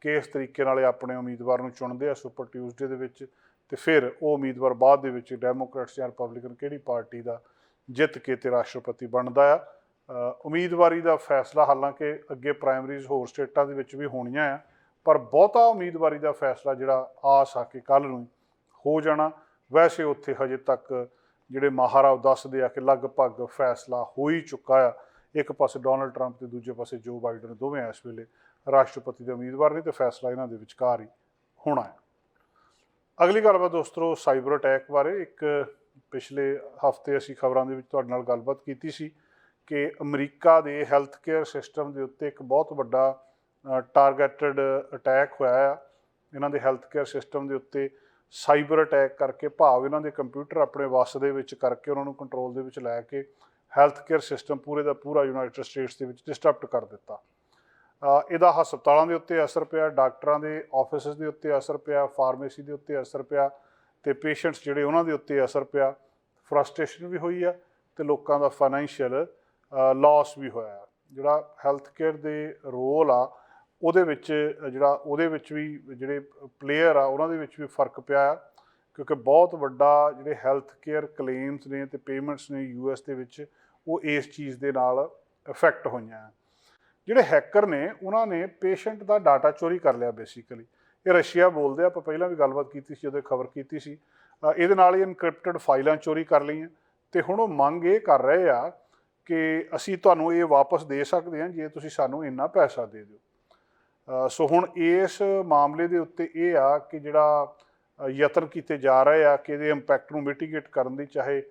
ਕਿਸ ਤਰੀਕੇ ਨਾਲ ਆਪਣੇ ਉਮੀਦਵਾਰ ਨੂੰ ਚੁਣਦੇ ਆ ਸੁਪਰ ਟਿਊਜ਼ਡੇ ਦੇ ਵਿੱਚ ਤੇ ਫਿਰ ਉਹ ਉਮੀਦਵਾਰ ਬਾਅਦ ਦੇ ਵਿੱਚ ਡੈਮੋਕ੍ਰੈਟਸ ਜਾਂ ਰਿਪਬਲਿਕਨ ਕਿਹੜੀ ਪਾਰਟੀ ਦਾ ਜਿੱਤ ਕੇ ਤੇ ਰਾਸ਼ਟਰਪਤੀ ਬਣਦਾ ਆ। ਉਮੀਦਵਾਰੀ ਦਾ ਫੈਸਲਾ ਹਾਲਾਂਕਿ ਅੱਗੇ ਪ੍ਰਾਇਮਰੀਜ਼ ਹੋਰ ਸਟੇਟਾਂ ਦੇ ਵਿੱਚ ਵੀ ਹੋਣੀਆਂ ਆ, ਪਰ ਬਹੁਤਾ ਉਮੀਦਵਾਰੀ ਦਾ ਫੈਸਲਾ ਜਿਹੜਾ ਆਸ ਆ ਕਿ ਕੱਲ ਨੂੰ ਹੋ ਜਾਣਾ। ਵੈਸੇ ਉੱਥੇ ਹਜੇ ਤੱਕ ਜਿਹੜੇ ਮਾਹਰ ਆ ਉਹ ਦੱਸਦੇ ਆ ਕਿ ਲਗਭਗ ਫੈਸਲਾ ਹੋ ਹੀ ਚੁੱਕਾ ਆ। ਇੱਕ ਪਾਸੇ ਡੋਨਲਡ ਟਰੰਪ ਤੇ ਦੂਜੇ ਪਾਸੇ ਜੋ ਬਾਈਡਨ ਦੋਵੇਂ ਇਸ ਵੇਲੇ ਰਾਸ਼ਟਰਪਤੀ ਦੇ ਉਮੀਦਵਾਰ ਨੇ ਤੇ ਫੈਸਲਾ ਇਹਨਾਂ ਦੇ ਵਿਚਕਾਰ ਹੀ ਹੋਣਾ ਹੈ। ਅਗਲੀ ਗੱਲਬਾਤ ਦੋਸਤੋ, ਸਾਈਬਰ ਅਟੈਕ ਬਾਰੇ ਇੱਕ ਪਿਛਲੇ ਹਫ਼ਤੇ ਅਸੀਂ ਖਬਰਾਂ ਦੇ ਵਿੱਚ ਤੁਹਾਡੇ ਨਾਲ ਗੱਲਬਾਤ ਕੀਤੀ ਸੀ ਕਿ ਅਮਰੀਕਾ ਦੇ ਹੈਲਥ ਕੇਅਰ ਸਿਸਟਮ ਦੇ ਉੱਤੇ ਇੱਕ ਬਹੁਤ ਵੱਡਾ ਟਾਰਗੇਟਡ ਅਟੈਕ ਹੋਇਆ ਆ। ਇਹਨਾਂ ਦੇ ਹੈਲਥ ਕੇਅਰ ਸਿਸਟਮ ਦੇ ਉੱਤੇ ਸਾਈਬਰ ਅਟੈਕ ਕਰਕੇ ਭਾਵ ਇਹਨਾਂ ਦੇ ਕੰਪਿਊਟਰ ਆਪਣੇ ਵੱਸ ਦੇ ਵਿੱਚ ਕਰਕੇ ਉਹਨਾਂ ਨੂੰ ਕੰਟਰੋਲ ਦੇ ਵਿੱਚ ਲੈ ਕੇ ਹੈਲਥ ਕੇਅਰ ਸਿਸਟਮ ਪੂਰੇ ਦਾ ਪੂਰਾ ਯੂਨਾਈਟਿਡ ਸਟੇਟਸ ਦੇ ਵਿੱਚ ਡਿਸਟਰਬਟ ਕਰ ਦਿੱਤਾ। ਇਹਦਾ ਹਸਪਤਾਲਾਂ ਦੇ ਉੱਤੇ ਅਸਰ ਪਿਆ, ਡਾਕਟਰਾਂ ਦੇ ਆਫਿਸਿਸ ਦੇ ਉੱਤੇ ਅਸਰ ਪਿਆ, ਫਾਰਮੇਸੀ ਦੇ ਉੱਤੇ ਅਸਰ ਪਿਆ ਤੇ ਪੇਸ਼ੈਂਟਸ ਜਿਹੜੇ ਉਹਨਾਂ ਦੇ ਉੱਤੇ ਅਸਰ ਪਿਆ। ਫਰਸਟ੍ਰੇਸ਼ਨ ਵੀ ਹੋਈ ਆ ਤੇ ਲੋਕਾਂ ਦਾ ਫਾਈਨੈਂਸ਼ੀਅਲ ਲਾਸ ਵੀ ਹੋਇਆ। ਜਿਹੜਾ ਹੈਲਥ ਕੇਅਰ ਦੇ ਰੋਲ ਆ, ਉਹਦੇ ਵਿੱਚ ਜਿਹੜਾ, ਉਹਦੇ ਵਿੱਚ ਵੀ ਜਿਹੜੇ ਪਲੇਅਰ ਆ, ਉਹਨਾਂ ਦੇ ਵਿੱਚ ਵੀ ਫ਼ਰਕ ਪਿਆ ਆ। ਕਿਉਂਕਿ ਬਹੁਤ ਵੱਡਾ ਜਿਹੜੇ ਹੈਲਥ ਕੇਅਰ ਕਲੇਮਸ ਨੇ ਤੇ ਪੇਮੈਂਟਸ ਨੇ ਯੂਐਸ ਦੇ ਵਿੱਚ, ਉਹ ਇਸ ਚੀਜ਼ ਦੇ ਨਾਲ ਇਫੈਕਟ ਹੋਈਆਂ। ਆ ਜਿਹੜੇ ਹੈਕਰ ਨੇ, ਉਹਨਾਂ ਨੇ ਪੇਸ਼ੈਂਟ ਦਾ ਡਾਟਾ ਚੋਰੀ ਕਰ ਲਿਆ ਬੇਸਿਕਲੀ ਇਹ ਰਸ਼ੀਆ ਬੋਲਦੇ ਆਪਾਂ ਪਹਿਲਾਂ ਵੀ ਗੱਲਬਾਤ ਕੀਤੀ ਸੀ, ਜਦੋਂ ਖਬਰ ਕੀਤੀ ਸੀ। ਇਹਦੇ ਨਾਲ ਹੀ ਇਨਕ੍ਰਿਪਟਡ ਫਾਈਲਾਂ ਚੋਰੀ ਕਰ ਲਈਆਂ। ਤੇ ਹੁਣ ਉਹ ਮੰਗ ਇਹ ਕਰ ਰਹੇ ਆ ਕਿ ਅਸੀਂ ਤੁਹਾਨੂੰ ਇਹ ਵਾਪਸ ਦੇ ਸਕਦੇ ਹਾਂ, ਜੇ ਤੁਸੀਂ ਸਾਨੂੰ ਇੰਨਾ ਪੈਸਾ ਦੇ ਦਿਓ। ਸੋ ਹੁਣ ਇਸ ਮਾਮਲੇ ਦੇ ਉੱਤੇ ਇਹ ਆ ਕਿ ਜਿਹੜਾ ਯਤਨ ਕੀਤੇ ਜਾ ਰਹੇ ਆ ਕਿ ਇਹਦੇ ਇੰਪੈਕਟ ਨੂੰ ਮਿਟੀਗੇਟ ਕਰਨ ਦੀ, ਚਾਹੇ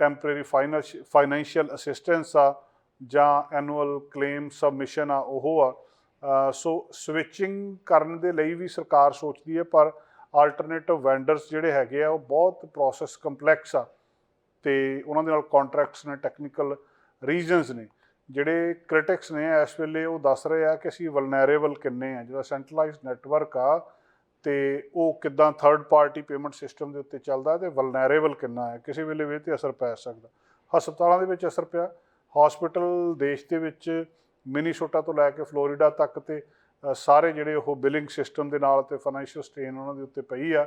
ਟੈਂਪਰੇਰੀ ਫਾਈਨੈਂਸ਼ੀਅਲ ਅਸਿਸਟੈਂਸ ਆ ਜਾਂ ਐਨੂਅਲ ਕਲੇਮ ਸਬਮਿਸ਼ਨ ਆ, ਉਹ ਆ। ਸੋ ਸਵਿਚਿੰਗ ਕਰਨ ਦੇ ਲਈ ਵੀ ਸਰਕਾਰ ਸੋਚਦੀ ਹੈ, ਪਰ ਆਲਟਰਨੇਟਿਵ ਵੈਂਡਰਸ ਜਿਹੜੇ ਹੈਗੇ ਆ, ਉਹ ਬਹੁਤ ਪ੍ਰੋਸੈਸ ਕੰਪਲੈਕਸ ਆ ਤੇ ਉਹਨਾਂ ਦੇ ਨਾਲ ਕੰਟਰੈਕਟਸ ਨੇ ਟੈਕਨੀਕਲ ਰੀਜ਼ਨਸ ਨੇ। ਜਿਹੜੇ ਕ੍ਰਿਟਿਕਸ ਨੇ ਇਸ ਵੇਲੇ ਉਹ ਦੱਸ ਰਹੇ ਆ ਕਿ ਅਸੀਂ ਵਲਨਰੇਬਲ ਕਿੰਨੇ ਆ, ਜਿਹੜਾ ਸੈਂਟਰਲਾਈਜ਼ਡ ਨੈਟਵਰਕ ਆ ਤੇ ਉਹ ਕਿੱਦਾਂ ਥਰਡ ਪਾਰਟੀ ਪੇਮੈਂਟ ਸਿਸਟਮ ਦੇ ਉੱਤੇ ਚੱਲਦਾ ਤੇ ਵਲਨਰੇਬਲ ਕਿੰਨਾ ਹੈ, ਕਿਸੇ ਵੇਲੇ ਵੀ ਇਹ ਤੇ ਅਸਰ ਪੈ ਸਕਦਾ। ਹਸਪਤਾਲਾਂ ਦੇ ਵਿੱਚ ਅਸਰ ਪਿਆ ਹਸਪੀਟਲ ਦੇਸ਼ ਦੇ ਵਿੱਚ ਮਿਨੀਸੋਟਾ ਤੋਂ ਲੈ ਕੇ ਫਲੋਰੀਡਾ ਤੱਕ ਤੇ ਸਾਰੇ ਜਿਹੜੇ ਉਹ ਬਿਲਿੰਗ ਸਿਸਟਮ ਦੇ ਨਾਲ ਤੇ ਫਾਈਨੈਂਸ਼ੀਅਲ ਸਟ੍ਰੇਨ ਉਹਨਾਂ ਦੇ ਉੱਤੇ ਪਈ ਆ।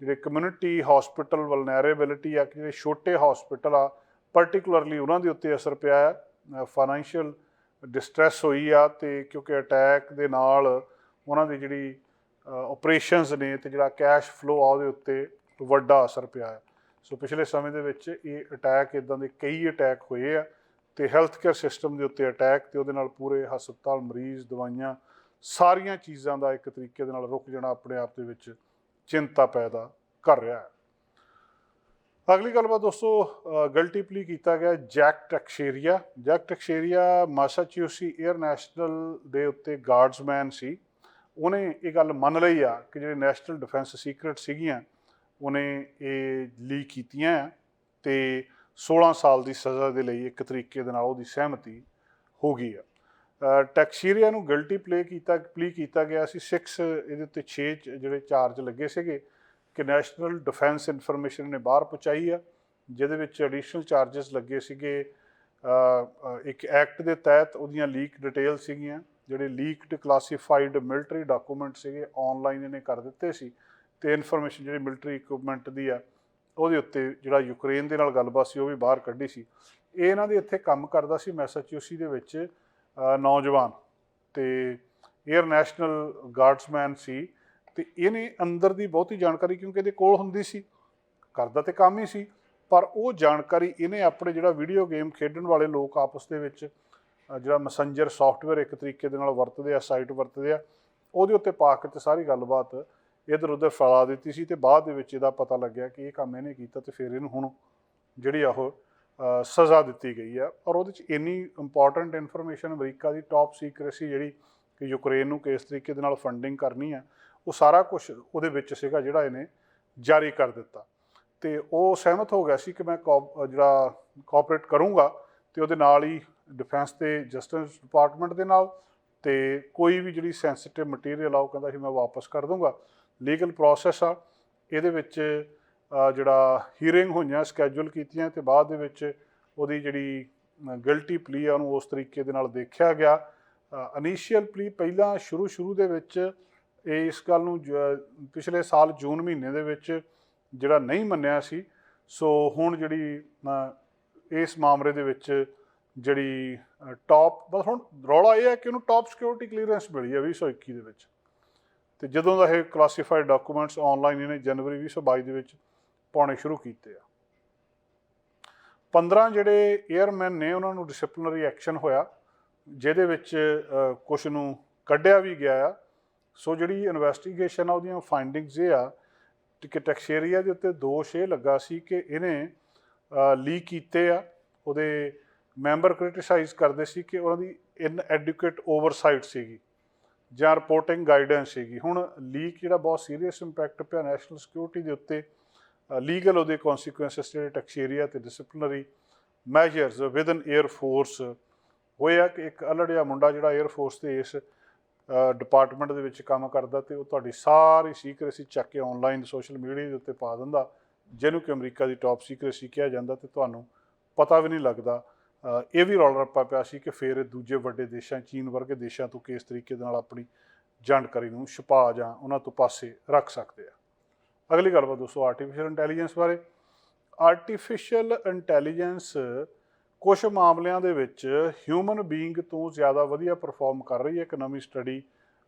ਜਿਹੜੇ ਕਮਿਊਨਿਟੀ ਹਸਪੀਟਲ ਵਲਨਰੇਬਿਲਿਟੀ ਆ, ਜਿਹੜੇ ਛੋਟੇ ਹਸਪੀਟਲ ਆ ਪਾਰਟਿਕੂਲਰਲੀ ਉਹਨਾਂ ਦੇ ਉੱਤੇ ਅਸਰ ਪਿਆ ਆ। ਫਾਈਨੈਂਸ਼ੀਅਲ ਡਿਸਟ੍ਰੈਸ ਹੋਈ ਆ ਤੇ ਕਿਉਂਕਿ ਅਟੈਕ ਦੇ ਨਾਲ ਉਹਨਾਂ ਦੀ ਜਿਹੜੀ ਆਪਰੇਸ਼ਨਸ ਨੇ ਤੇ ਜਿਹੜਾ ਕੈਸ਼ ਫਲੋ ਆ ਉਹਦੇ ਉੱਤੇ ਵੱਡਾ ਅਸਰ ਪਿਆ ਹੈ। ਸੋ ਪਿਛਲੇ ਸਮੇਂ ਦੇ ਵਿੱਚ ਇਹ ਅਟੈਕ ਇਦਾਂ ਦੇ ਕਈ ਅਟੈਕ ਹੋਏ ਆ ਤੇ ਹੈਲਥ ਕੇਅਰ ਸਿਸਟਮ ਦੇ ਉੱਤੇ ਅਟੈਕ ਤੇ ਉਹਦੇ ਨਾਲ ਪੂਰੇ ਹਸਪਤਾਲ, ਮਰੀਜ਼, ਦਵਾਈਆਂ ਸਾਰੀਆਂ ਚੀਜ਼ਾਂ ਦਾ ਇੱਕ ਤਰੀਕੇ ਦੇ ਨਾਲ ਰੁਕ ਜਾਣਾ ਆਪਣੇ ਆਪ ਦੇ ਵਿੱਚ ਚਿੰਤਾ ਪੈਦਾ ਕਰ ਰਿਹਾ ਹੈ। ਅਗਲੀ ਗੱਲਬਾਤ ਦੋਸਤੋ ਗਲਟੀਪਲੀ ਕੀਤਾ ਗਿਆ Jack Teixeira Jack Teixeira Massachusetts Air National ਦੇ ਉੱਤੇ ਗਾਰਡਸਮੈਨ ਸੀ। ਉਹਨੇ ਇਹ ਗੱਲ ਮੰਨ ਲਈ ਆ ਕਿ ਜਿਹੜੇ ਨੈਸ਼ਨਲ ਡਿਫੈਂਸ ਸੀਕ੍ਰੇਟ ਸੀਗੀਆਂ, ਉਹਨੇ ਇਹ ਲੀਕ ਕੀਤੀਆਂ ਆ ਤੇ 16 ਸਾਲ ਦੀ ਸਜ਼ਾ ਦੇ ਲਈ ਇੱਕ ਤਰੀਕੇ ਦੇ ਨਾਲ ਉਹਦੀ ਸਹਿਮਤੀ ਹੋ ਗਈ ਆ। ਟੈਕਸ਼ੀਰੀਆ ਨੂੰ ਗਿਲਟੀ ਪਲੇ ਕੀਤਾ ਪਲੀ ਕੀਤਾ ਗਿਆ ਸੀ। 6 ਇਹਦੇ ਉੱਤੇ 6 ਜਿਹੜੇ ਚਾਰਜ ਲੱਗੇ ਸੀਗੇ ਕਿ ਨੈਸ਼ਨਲ ਡਿਫੈਂਸ ਇਨਫੋਰਮੇਸ਼ਨ ਨੇ ਬਾਹਰ ਪਹੁੰਚਾਈ ਆ, ਜਿਹਦੇ ਵਿੱਚ ਐਡੀਸ਼ਨਲ ਚਾਰजेस ਲੱਗੇ ਸੀਗੇ। ਇੱਕ ਐਕਟ ਦੇ ਤਹਿਤ ਉਹਦੀਆਂ ਲੀਕ ਡਿਟੇਲ ਸੀਗੀਆਂ। ਜਿਹੜੇ ਲੀਕਡ ਕਲਾਸੀਫਾਈਡ ਮਿਲਟਰੀ ਡਾਕੂਮੈਂਟ ਸੀਗੇ ਆਨਲਾਈਨ ਇਹਨੇ ਕਰ ਦਿੱਤੇ ਸੀ ਤੇ ਇਨਫੋਰਮੇਸ਼ਨ ਜਿਹੜੀ ਮਿਲਟਰੀ ਇਕਵਿਪਮੈਂਟ ਦੀ ਆ, ਉਹਦੇ ਉੱਤੇ ਜਿਹੜਾ ਯੂਕਰੇਨ ਦੇ ਨਾਲ ਗੱਲਬਾਤ ਸੀ, ਉਹ ਵੀ ਬਾਹਰ ਕੱਢੀ ਸੀ। ਇਹ ਇਹਨਾਂ ਦੇ ਇੱਥੇ ਕੰਮ ਕਰਦਾ ਸੀ ਮੈਸਾਚੂਸੀ ਦੇ ਵਿੱਚ ਨੌਜਵਾਨ ਤੇ 에ਅਰ ਨੈਸ਼ਨਲ ਗਾਰਡਸਮੈਨ ਸੀ ਤੇ ਇਹਨੇ ਅੰਦਰ ਦੀ ਬਹੁਤੀ ਜਾਣਕਾਰੀ ਕਿਉਂਕਿ ਇਹਦੇ ਕੋਲ ਹੁੰਦੀ ਸੀ ਕਰਦਾ ਤੇ ਕੰਮ ਹੀ ਸੀ, ਪਰ ਉਹ ਜਾਣਕਾਰੀ ਇਹਨੇ ਆਪਣੇ ਜਿਹੜਾ ਵੀਡੀਓ ਗੇਮ ਖੇਡਣ ਵਾਲੇ ਲੋਕ ਆਪਸ ਦੇ ਵਿੱਚ ਜਿਹੜਾ ਮੈਸੇਂਜਰ ਸੌਫਟਵੇਅਰ ਇੱਕ ਤਰੀਕੇ ਦੇ ਨਾਲ ਵਰਤਦੇ ਆ ਸਾਈਟ ਵਰਤਦੇ ਆ, ਉਹਦੇ ਉੱਤੇ ਪਾ ਕੇ ਤੇ ਸਾਰੀ ਗੱਲਬਾਤ ਇਧਰ ਉਧਰ ਫੈਲਾ ਦਿੱਤੀ ਸੀ ਤੇ ਬਾਅਦ ਦੇ ਵਿੱਚ ਇਹਦਾ ਪਤਾ ਲੱਗਿਆ ਕਿ ਇਹ ਕੰਮ ਇਹਨੇ ਕੀਤਾ ਤੇ ਫਿਰ ਇਹਨੂੰ ਹੁਣ ਜਿਹੜੀ ਆ ਉਹ ਸਜ਼ਾ ਦਿੱਤੀ ਗਈ ਆ। ਔਰ ਉਹਦੇ ਚ ਇੰਨੀ ਇੰਪੋਰਟੈਂਟ ਇਨਫੋਰਮੇਸ਼ਨ ਅਮਰੀਕਾ ਦੀ ਟਾਪ ਸੀਕ੍ਰੇਸੀ ਜਿਹੜੀ ਕਿ ਯੂਕਰੇਨ ਨੂੰ ਕਿਸ ਤਰੀਕੇ ਦੇ ਨਾਲ ਫੰਡਿੰਗ ਕਰਨੀ ਆ, ਉਹ ਸਾਰਾ ਕੁਝ ਉਹਦੇ ਵਿੱਚ ਸੀਗਾ ਜਿਹੜਾ ਇਹਨੇ ਜਾਰੀ ਕਰ ਦਿੱਤਾ। ਤੇ ਉਹ ਸਹਿਮਤ ਹੋ ਗਿਆ ਸੀ ਕਿ ਮੈਂ ਕੋ- ਜਿਹੜਾ ਕੋਆਪਰੇਟ ਕਰੂੰਗਾ ਤੇ ਉਹਦੇ ਨਾਲ ਹੀ ਡਿਫੈਂਸ ਤੇ ਜਸਟਿਸ ਡਿਪਾਰਟਮੈਂਟ ਦੇ ਨਾਲ ਤੇ ਕੋਈ ਵੀ ਜਿਹੜੀ ਸੈਂਸਿਟਿਵ ਮਟੀਰੀਅਲ ਆ, ਉਹ ਕਹਿੰਦਾ ਸੀ ਮੈਂ ਵਾਪਸ ਕਰ ਦੂੰਗਾ। ਲੀਗਲ ਪ੍ਰੋਸੈਸ ਆ, ਇਹਦੇ ਵਿੱਚ ਜਿਹੜਾ ਹੀਅਰਿੰਗ ਹੋਈਆਂ ਸਕੇਜੂਲ ਕੀਤੀਆਂ ਤੇ ਬਾਅਦ ਦੇ ਵਿੱਚ ਉਹਦੀ ਜਿਹੜੀ ਗਿਲਟੀ ਪਲੀ ਆ, ਉਹਨੂੰ ਉਸ ਤਰੀਕੇ ਦੇ ਨਾਲ ਦੇਖਿਆ ਗਿਆ। ਇਨੀਸ਼ੀਅਲ ਪਲੀ ਪਹਿਲਾਂ ਸ਼ੁਰੂ ਸ਼ੁਰੂ ਦੇ ਵਿੱਚ ਇਹ ਇਸ ਗੱਲ ਨੂੰ ਜ- ਪਿਛਲੇ ਸਾਲ ਜੂਨ ਮਹੀਨੇ ਦੇ ਵਿੱਚ ਜਿਹੜਾ ਨਹੀਂ ਮੰਨਿਆ ਸੀ, ਸੋ ਹੁਣ ਜਿਹੜੀ ਇਸ ਮਾਮਲੇ ਦੇ ਵਿੱਚ ਜਿਹੜੀ ਟਾਪ ਬਸ ਹੁਣ ਰੌਲਾ ਇਹ ਹੈ ਕਿ ਉਹਨੂੰ ਟਾਪ ਸਿਕਿਉਰਿਟੀ ਕਲੀਅਰੈਂਸ ਮਿਲੀ ਹੈ 2021 ਦੇ ਵਿੱਚ। ਤੇ ਜਦੋਂ ਦਾ ਇਹ ਕਲਾਸੀਫਾਈਡ ਡਾਕੂਮੈਂਟਸ ਆਨਲਾਈਨ ਇਹਨੇ ਜਨਵਰੀ 2022 ਦੇ ਵਿੱਚ ਪਾਉਣੇ ਸ਼ੁਰੂ ਕੀਤੇ ਆ। 15 ਜਿਹੜੇ 에ਅਰਮੈਨ ਨੇ ਉਹਨਾਂ ਨੂੰ ਡਿਸਪਲਿਨਰੀ ਐਕਸ਼ਨ ਹੋਇਆ, ਜਿਹਦੇ ਵਿੱਚ ਕੁਝ ਨੂੰ ਕੱਢਿਆ ਵੀ ਗਿਆ ਆ। ਸੋ ਜਿਹੜੀ ਇਨਵੈਸਟੀਗੇਸ਼ਨ ਆ, ਉਹਦੀਆਂ ਫਾਈਂਡਿੰਗਸ ਇਹ ਆ ਕਿ ਟੈਕਸੇਰੀਆ ਦੇ ਉੱਤੇ ਦੋਸ਼ ਇਹ ਲੱਗਾ ਸੀ ਕਿ ਇਹਨੇ ਲੀਕ ਕੀਤੇ ਆ, ਉਹਦੇ ਮੈਂਬਰ ਕ੍ਰਿਟਿਸਾਈਜ਼ ਕਰਦੇ ਸੀ ਕਿ ਉਹਨਾਂ ਦੀ ਇਨ ਐਡੁਕੇਟ ਓਵਰਸਾਈਟ ਸੀਗੀ ਜਾਂ ਰਿਪੋਰਟਿੰਗ ਗਾਈਡੈਂਸ ਸੀਗੀ। ਹੁਣ ਲੀਕ ਜਿਹੜਾ ਬਹੁਤ ਸੀਰੀਅਸ ਇੰਪੈਕਟ ਪਿਆ ਨੈਸ਼ਨਲ ਸਿਕਿਉਰਿਟੀ ਦੇ ਉੱਤੇ ਲੀਗਲ ਉਹਦੇ ਕਨਸੀਕੁਐਂਸਸ ਜਿਹੜੇ ਟੈਕਸੇਰੀਆ ਤੇ disciplinary measures within air force ਹੋਇਆ ਕਿ ਇੱਕ ਅਲੜਿਆ ਮੁੰਡਾ ਜਿਹੜਾ 에ਅਰ ਫੋਰਸ ਦੇ ਇਸ ਡਿਪਾਰਟਮੈਂਟ ਦੇ ਵਿੱਚ ਕੰਮ ਕਰਦਾ ਤੇ ਉਹ ਤੁਹਾਡੀ ਸਾਰੀ ਸੀਕ੍ਰੇਸੀ ਚੱਕ ਕੇ ਆਨਲਾਈਨ ਸੋਸ਼ਲ ਮੀਡੀਆ ਦੇ ਉੱਤੇ ਪਾ ਦਿੰਦਾ, ਜਿਹਨੂੰ ਕਿ ਅਮਰੀਕਾ ਦੀ ਟਾਪ ਸੀਕ੍ਰੇਸੀ ਕਿਹਾ ਜਾਂਦਾ ਤੇ ਤੁਹਾਨੂੰ ਪਤਾ ਵੀ ਨਹੀਂ ਲੱਗਦਾ ਇਹ ਵੀ ਰੌਲਾ ਰੱਪਾ ਪਿਆ ਸੀ ਕਿ ਫਿਰ ਦੂਜੇ ਵੱਡੇ ਦੇਸ਼ਾਂ, ਚੀਨ ਵਰਗੇ ਦੇਸ਼ਾਂ ਤੋਂ ਕਿਸ ਤਰੀਕੇ ਦੇ ਨਾਲ ਆਪਣੀ ਜਾਣਕਾਰੀ ਨੂੰ ਛੁਪਾ ਜਾਂ ਉਹਨਾਂ ਤੋਂ ਪਾਸੇ ਰੱਖ ਸਕਦੇ ਆ। ਅਗਲੀ ਗੱਲਬਾਤ ਦੋਸਤੋ ਆਰਟੀਫੀਸ਼ੀਅਲ ਇੰਟੈਲੀਜੈਂਸ ਬਾਰੇ। ਆਰਟੀਫੀਸ਼ੀਅਲ ਇੰਟੈਲੀਜੈਂਸ ਕੁਝ ਮਾਮਲਿਆਂ ਦੇ ਵਿੱਚ ਹਿਊਮਨ ਬੀਇੰਗ ਤੋਂ ਜ਼ਿਆਦਾ ਵਧੀਆ ਪਰਫਾਰਮ ਕਰ ਰਹੀ ਹੈ। ਇੱਕ ਨਵੀਂ ਸਟੱਡੀ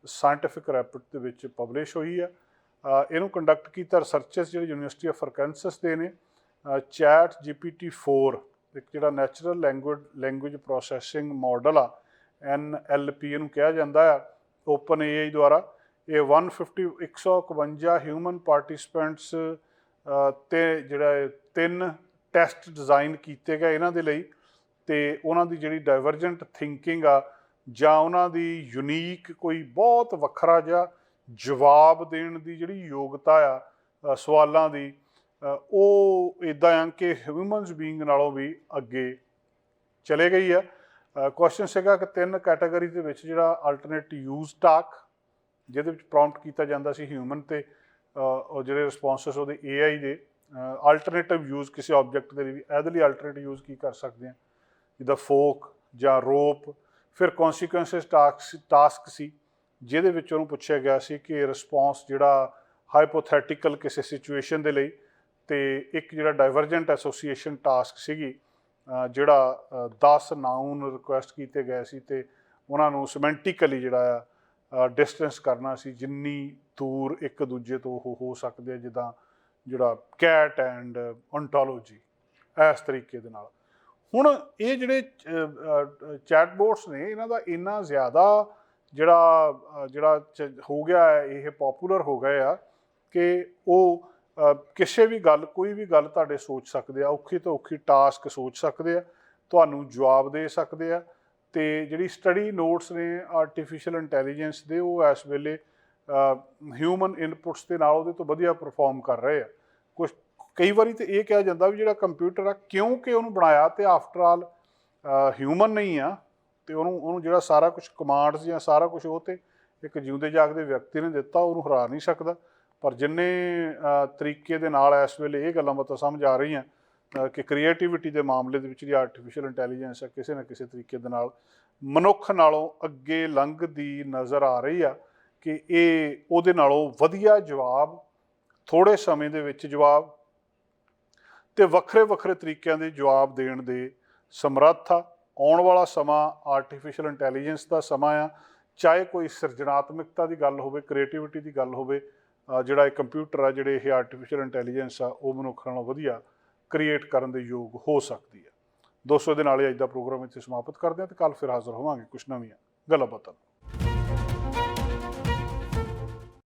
ਸਾਇੰਟੀਫਿਕ ਰੈਪਿਡ ਦੇ ਵਿੱਚ ਪਬਲਿਸ਼ ਹੋਈ ਹੈ। ਇਹਨੂੰ ਕੰਡਕਟ ਕੀਤਾ ਰਿਸਰਚਰਸ ਜਿਹੜੇ ਯੂਨੀਵਰਸਿਟੀ ਆਫ ਅਰਕੈਂਸਸ ਦੇ ਨੇ। ਚੈਟ GPT 4 ਇੱਕ ਜਿਹੜਾ natural language language processing model ਆ NLP ਨੂੰ ਕਿਹਾ ਜਾਂਦਾ ਆ ਓਪਨ AI ਦੁਆਰਾ, ਇਹ 150 151 ਹਿਊਮਨ ਪਾਰਟਿਸਿਪੈਂਟਸ ਤੇ ਜਿਹੜਾ ਤਿੰਨ ਟੈਸਟ ਡਿਜ਼ਾਈਨ ਕੀਤੇ ਗਏ ਇਹਨਾਂ ਦੇ ਲਈ, ਤੇ ਉਹਨਾਂ ਦੀ ਜਿਹੜੀ ਡਾਇਵਰਜੈਂਟ ਥਿੰਕਿੰਗ ਆ, ਜਾਂ ਉਹਨਾਂ ਦੀ ਯੂਨੀਕ ਕੋਈ ਬਹੁਤ ਵੱਖਰਾ ਜਿਹਾ ਜਵਾਬ ਦੇਣ ਦੀ ਜਿਹੜੀ ਯੋਗਤਾ ਆ ਸਵਾਲਾਂ ਦੀ ਉਹ ਇਦਾਂ ਆ ਕਿ ਹਿਊਮਨਸ ਬੀਇੰਗ ਨਾਲੋਂ ਵੀ ਅੱਗੇ ਚਲੇ ਗਈ ਆ। ਕੁਐਸਚਨ ਸੀਗਾ ਕਿ ਤਿੰਨ ਕੈਟਾਗਰੀ ਦੇ ਵਿੱਚ ਜਿਹੜਾ ਅਲਟਰਨੇਟ ਯੂਜ਼ ਟਾਕ ਜਿਹਦੇ ਵਿੱਚ ਪ੍ਰੌਂਪਟ ਕੀਤਾ ਜਾਂਦਾ ਸੀ ਹਿਊਮਨ ਤੇ ਉਹ ਜਿਹੜੇ ਰਿਸਪੌਂਸਸ ਉਹਦੇ AI ਦੇ ਅਲਟਰਨੇਟਿਵ ਯੂਜ਼ ਕਿਸੇ ਆਬਜੈਕਟ ਦੇ ਲਈ ਵੀ, ਇਹਦੇ ਲਈ ਅਲਟਰਨੇਟਿਵ ਯੂਜ਼ ਕੀ ਕਰ ਸਕਦੇ ਆ? ਜਿੱਦਾਂ ਫੋਕ ਜਾਂ ਰੋਪ ਫਿਰ ਕਨਸੀਕੁਐਂਸਸ ਟਾਸਕ ਟਾਸਕ ਸੀ, ਜਿਹਦੇ ਵਿੱਚ ਉਹਨੂੰ ਪੁੱਛਿਆ ਗਿਆ ਸੀ ਕਿ ਰਿਸਪੌਂਸ ਜਿਹੜਾ ਹਾਈਪੋਥੈਟੀਕਲ ਕਿਸੇ ਸਿਚੁਏਸ਼ਨ ਦੇ ਲਈ ਤੇ ਇੱਕ ਜਿਹੜਾ ਡਾਈਵਰਜੈਂਟ ਐਸੋਸੀਏਸ਼ਨ ਟਾਸਕ ਸੀਗੀ ਜਿਹੜਾ ਅ, 10 ਨਾਊਨ ਰਿਕੁਐਸਟ ਕੀਤੇ ਗਏ ਸੀ ਤੇ ਉਹਨਾਂ ਨੂੰ ਸਿਮੈਂਟਿਕਲੀ ਜਿਹੜਾ ਆ ਡਿਸਟੈਂਸ ਕਰਨਾ ਸੀ ਜਿੰਨੀ ਦੂਰ ਇੱਕ ਦੂਜੇ ਤੋਂ ਉਹ ਹੋ ਸਕਦੇ ਆ ਜਿੱਦਾਂ ਜਿਹੜਾ ਕੈਟ ਐਂਡ ontology ਇਸ ਤਰੀਕੇ ਦੇ ਨਾਲ। ਹੁਣ ਇਹ ਜਿਹੜੇ ਚੈਟਬੋਟਸ ਨੇ ਇਹਨਾਂ ਦਾ ਇੰਨਾ ਜ਼ਿਆਦਾ ਜਿਹੜਾ ਜਿਹੜਾ ਚ- ਹੋ ਗਿਆ ਹੈ, ਇਹ ਪਪੂਲਰ ਹੋ ਗਏ ਆ ਕਿ ਉਹ ਕਿਸੇ ਵੀ ਗੱਲ, ਕੋਈ ਵੀ ਗੱਲ ਤੁਹਾਡੇ ਸੋਚ ਸਕਦੇ ਆ, ਔਖੀ ਤੋਂ ਔਖੀ ਟਾਸਕ ਸੋਚ ਸਕਦੇ ਆ, ਤੁਹਾਨੂੰ ਜਵਾਬ ਦੇ ਸਕਦੇ ਆ, ਤੇ ਜਿਹੜੀ ਸਟੱਡੀ ਨੋਟਸ ਨੇ ਆਰਟੀਫੀਸ਼ੀਅਲ ਇੰਟੈਲੀਜੈਂਸ ਦੇ, ਉਹ ਇਸ ਵੇਲੇ ਹਿਊਮਨ ਇਨਪੁਟਸ ਦੇ ਨਾਲ ਉਹਦੇ ਤੋਂ ਵਧੀਆ ਪਰਫਾਰਮ ਕਰ ਰਹੇ ਆ। ਕੁਝ ਕਈ ਵਾਰੀ ਤੇ ਇਹ ਕਿਹਾ ਜਾਂਦਾ ਵੀ ਜਿਹੜਾ ਕੰਪਿਊਟਰ ਆ, ਕਿਉਂਕਿ ਉਹਨੂੰ ਬਣਾਇਆ ਤੇ ਆਫਟਰ ਆਲ ਹਿਊਮਨ ਨਹੀਂ ਆ, ਤੇ ਉਹਨੂੰ ਉਹਨੂੰ ਜਿਹੜਾ ਸਾਰਾ ਕੁਝ ਕਮਾਂਡਸ ਜਾਂ ਸਾਰਾ ਕੁਝ ਉਹ ਤੇ ਇੱਕ ਜਿਉਂਦੇ ਜਾਗਦੇ ਵਿਅਕਤੀ ਨੇ ਦਿੱਤਾ, ਉਹਨੂੰ ਹਰਾ ਨਹੀਂ ਸਕਦਾ। ਪਰ ਜਿੰਨੇ ਤਰੀਕੇ ਦੇ ਨਾਲ ਇਸ ਵੇਲੇ ਇਹ ਗੱਲਾਂ ਬਾਤਾਂ ਸਮਝ ਆ ਰਹੀਆਂ ਕਿ ਕ੍ਰੀਏਟੀਵਿਟੀ ਦੇ ਮਾਮਲੇ ਦੇ ਵਿੱਚ ਜਿਹੜੀ ਆਰਟੀਫੀਸ਼ੀਅਲ ਇੰਟੈਲੀਜੈਂਸ ਹੈ ਕਿਸੇ ਨਾ ਕਿਸੇ ਤਰੀਕੇ ਦੇ ਨਾਲ ਮਨੁੱਖ ਨਾਲੋਂ ਅੱਗੇ ਲੰਘਦੀ ਨਜ਼ਰ ਆ ਰਹੀ ਆ ਕਿ ਇਹ ਉਹਦੇ ਨਾਲੋਂ ਵਧੀਆ ਜਵਾਬ ਥੋੜੇ ਸਮੇਂ ਦੇ ਵਿੱਚ ਜਵਾਬ ਤੇ ਵੱਖਰੇ ਵੱਖਰੇ ਤਰੀਕਿਆਂ ਦੇ ਜਵਾਬ ਦੇਣ ਦੇ ਸਮਰੱਥ ਆ। ਆਉਣ ਵਾਲਾ ਸਮਾਂ ਆਰਟੀਫੀਸ਼ੀਅਲ ਇੰਟੈਲੀਜੈਂਸ ਦਾ ਸਮਾਂ ਆ। ਚਾਹੇ ਕੋਈ ਸਿਰਜਣਾਤਮਕਤਾ ਦੀ ਗੱਲ ਹੋਵੇ ਕ੍ਰੀਏਟੀਵਿਟੀ ਦੀ ਗੱਲ ਹੋਵੇ ਜਿਹੜਾ ਇਹ ਕੰਪਿਊਟਰ ਆ, ਜਿਹੜੇ ਇਹ ਆਰਟੀਫੀਸ਼ੀਅਲ ਇੰਟੈਲੀਜੈਂਸ ਆ, ਉਹ ਮਨੁੱਖਾਂ ਨਾਲੋਂ ਵਧੀਆ ਕ੍ਰੀਏਟ ਕਰਨ ਦੇ ਯੋਗ ਹੋ ਸਕਦੀ ਹੈ ਦੋਸਤੋ ਦੇ ਨਾਲ ਹੀ ਅੱਜ ਦਾ ਪ੍ਰੋਗਰਾਮ ਇੱਥੇ ਸਮਾਪਤ ਕਰਦੇ ਹਾਂ ਤੇ ਕੱਲ ਫਿਰ ਹਾਜ਼ਰ ਹੋਵਾਂਗੇ ਕੁਝ ਨਵੀਆਂ ਗੱਲਾਂ ਬਾਤਾਂ ਨਾਲ।